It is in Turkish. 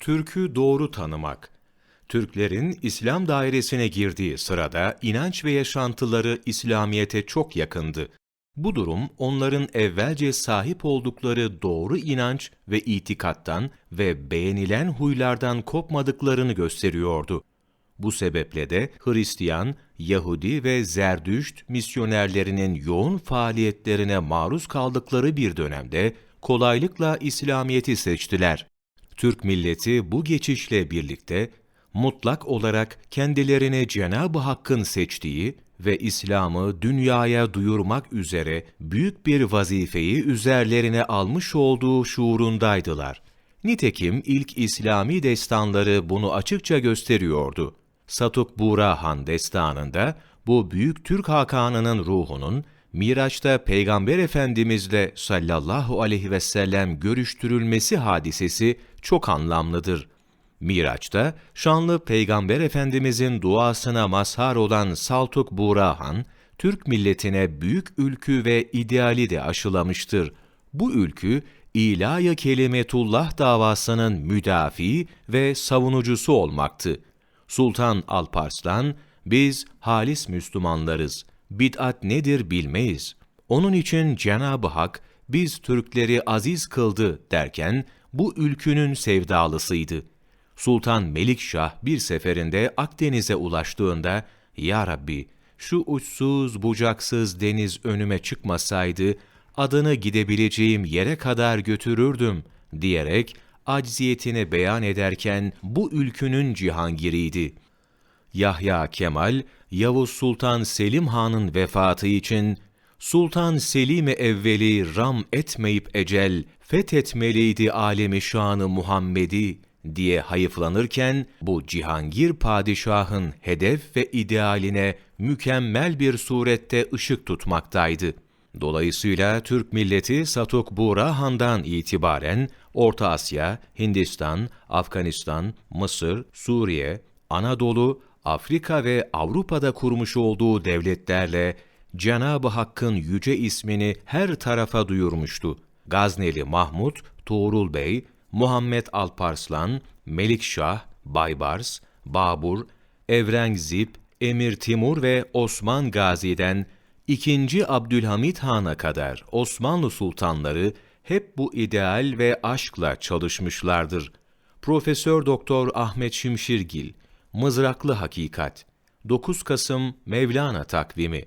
Türk'ü doğru tanımak. Türklerin İslam dairesine girdiği sırada inanç ve yaşantıları İslamiyete çok yakındı. Bu durum onların evvelce sahip oldukları doğru inanç ve itikattan ve beğenilen huylardan kopmadıklarını gösteriyordu. Bu sebeple de Hristiyan, Yahudi ve Zerdüşt misyonerlerinin yoğun faaliyetlerine maruz kaldıkları bir dönemde kolaylıkla İslamiyet'i seçtiler. Türk milleti bu geçişle birlikte mutlak olarak kendilerine Cenab-ı Hakk'ın seçtiği ve İslam'ı dünyaya duyurmak üzere büyük bir vazifeyi üzerlerine almış olduğu şuurundaydılar. Nitekim ilk İslami destanları bunu açıkça gösteriyordu. Satuk Bura Han destanında bu büyük Türk Hakanı'nın ruhunun Miraç'ta Peygamber Efendimizle sallallahu aleyhi ve sellem görüştürülmesi hadisesi çok anlamlıdır. Miraç'ta şanlı Peygamber Efendimizin duasına mazhar olan Saltuk Burahan, Türk milletine büyük ülkü ve ideali de aşılamıştır. Bu ülkü, İlahi Kelimetullah davasının müdafi ve savunucusu olmaktı. Sultan Alparslan, biz halis Müslümanlarız, bid'at nedir bilmeyiz. Onun için Cenab-ı Hak, biz Türkleri aziz kıldı derken, bu ülkünün sevdalısıydı. Sultan Melikşah bir seferinde Akdeniz'e ulaştığında, Ya Rabbi, şu uçsuz bucaksız deniz önüme çıkmasaydı, adını gidebileceğim yere kadar götürürdüm, diyerek acziyetini beyan ederken bu ülkünün cihangiriydi. Yahya Kemal, Yavuz Sultan Selim Han'ın vefatı için Sultan Selim-i Evveli ram etmeyip ecel, fethetmeliydi alemi şanı Muhammed'i diye hayıflanırken bu cihangir padişahın hedef ve idealine mükemmel bir surette ışık tutmaktaydı. Dolayısıyla Türk milleti Satuk Bura Han'dan itibaren Orta Asya, Hindistan, Afganistan, Mısır, Suriye, Anadolu, Afrika ve Avrupa'da kurmuş olduğu devletlerle Cenab-ı Hakk'ın yüce ismini her tarafa duyurmuştu. Gazneli Mahmud, Tuğrul Bey, Muhammed Alparslan, Melikşah, Baybars, Babur, Evrengzip, Emir Timur ve Osman Gazi'den 2. Abdülhamit Han'a kadar Osmanlı sultanları hep bu ideal ve aşkla çalışmışlardır. Profesör Doktor Ahmet Şimşirgil, Mızraklı Hakikat, 9 Kasım Mevlana Takvimi